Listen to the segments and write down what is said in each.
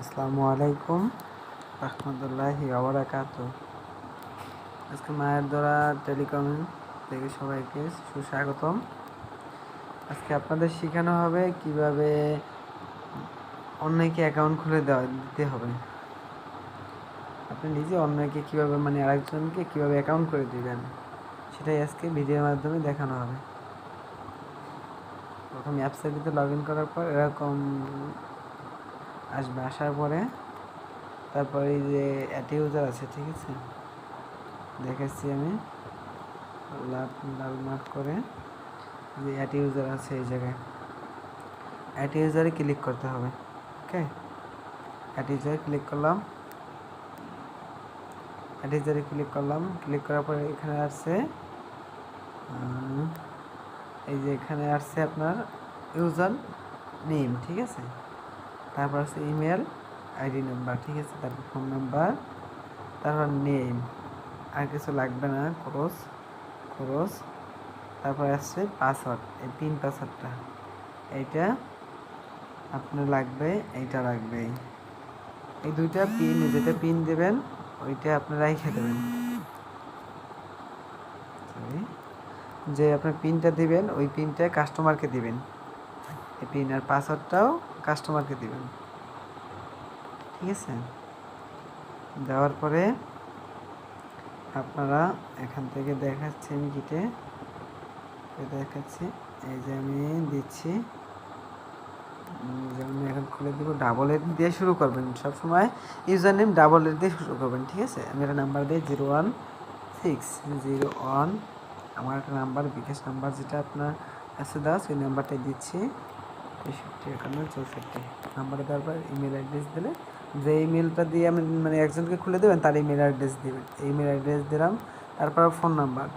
আসসালামু আলাইকুম রহমতুল্লাহি আবরাকাত আজকে মায়ের দ্বারা টেলিকম থেকে সবাইকে সুস্বাগতম। আজকে আপনাদের শেখানো হবে কীভাবে অন্যকে অ্যাকাউন্ট খুলে দেওয়া, দিতে হবে। আপনি নিজে অন্যকে কীভাবে মানে আরেকজনকে কীভাবে অ্যাকাউন্ট করে দিবেন, সেটাই আজকে ভিডিওর মাধ্যমে দেখানো হবে। প্রথম অ্যাপসের লগ ইন করার পর এরকম আসবে, আসার পরে তারপরে এই যে অ্যাট ইউজার আছে, ঠিক আছে? দেখাচ্ছি আমি। লাল লাল মার্ক করে যে অ্যাট ইউজার আছে এই জায়গায়। অ্যাট ইউজারে ক্লিক করতে হবে, ওকে? অ্যাট ইউজারে ক্লিক করলাম। ইউজারে ক্লিক করলাম। ক্লিক করার পরে এখানে আসছে এই যে এখানে আসছে আপনার ইউজার নেম, ঠিক আছে? তারপর আছে ইমেল আইডি নাম্বার ঠিক আছে? তারপর ফোন নাম্বার তারপর নেম আর কিছু লাগবে না, খরচ খরচ। তারপর আসছে পাসওয়ার্ড এই পিন পাসওয়ার্ডটা এইটা আপনার লাগবে, এইটা লাগবে। এই দুইটা পিন যেটা পিন দেবেন, ওইটা আপনারা রেখে দেবেন। যে আপনার পিনটা দিবেন, ওই পিনটা কাস্টমারকে দিবেন। এই পিন আর পাসওয়ার্ডটাও কাস্টমারকে দিবেন। ঠিক আছে? দেওয়ার পরে আপনারা এখান থেকে দেখাচ্ছি আমি কিটে। দেখাচ্ছি, এই যে আমি দিচ্ছি। যেমন এখন খুলে দিব ডাবল এর দিয়ে শুরু করবেন। সব সময় ইউজার নেম ডাবল এর দিয়ে শুরু করবেন, ঠিক আছে? আমি একটা নাম্বার দিই zero one six zero one আমার একটা নাম্বার বিকাশ নাম্বার যেটা আপনার আছে দাস ওই নাম্বারটাই দিচ্ছি। তেষট্টি একান্ন চৌষট্টি। নাম্বারে দেওয়ার পর ইমেল অ্যাড্রেস দিলে, যে ইমেলটা দিয়ে আমি মানে একজনকে খুলে দেবেন, তার ইমেল অ্যাড্রেস দিবেন। ইমেল অ্যাড্রেস দিলাম, তারপর ফোন নাম্বার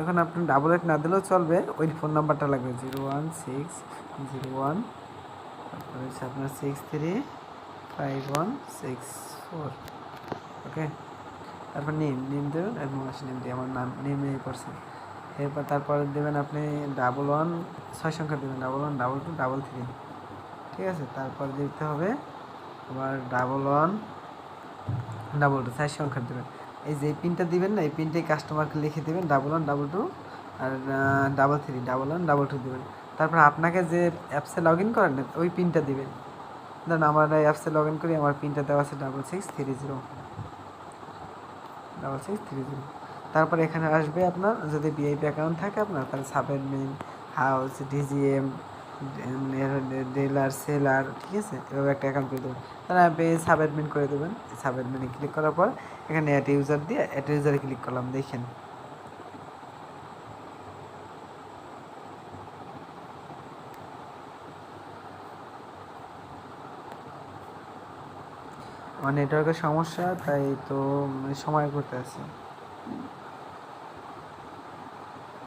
এখন আপনি ডাবল এইট না দিলেও চলবে, ওই ফোন নাম্বারটা লাগবে zero one six zero one তারপরে হচ্ছে আপনার six three five one six four okay তারপর নেম নেম দেবেন এবং মাস নেম দিয়ে আমার নাম নেমে করছেন এরপর তারপরে দেবেন আপনি ডাবল ওয়ান ছয় সংখ্যা দেবেন double one double two double three ঠিক আছে? তারপর দিতে হবে আবার ডাবল ওয়ান ডাবল টু চার সংখ্যা দেবেন। এই যে পিনটা দিবেন না, এই পিনটাই কাস্টমারকে লিখে দেবেন ডাবল ওয়ান ডাবল টু আর double three double one double two দেবেন। তারপর আপনাকে যে অ্যাপসে লগ ইন করেন, ওই পিনটা দিবেন। ধরুন আমার অ্যাপসে লগ ইন করি, আমার পিনটা দেওয়া আছে double six three zero double six three zero তারপর এখানে আসবে আপনার যদি বিআইপি অ্যাকাউন্ট থাকে আপনার, তাহলে sub admin house DGM dealer seller ঠিক আছে? এভাবে একটা অ্যাকাউন্ট করে দেবেন। তাহলে আপনি সাবএডমিন করে দেবেন। সাবএডমিনে ক্লিক করার পর এখানে অ্যাট ইউজার দিয়ে অ্যাট ইউজারে ক্লিক করলাম, দেখেন। আমার নেটওয়ার্কের সমস্যা, তাই তো মানে সময় করতে আছে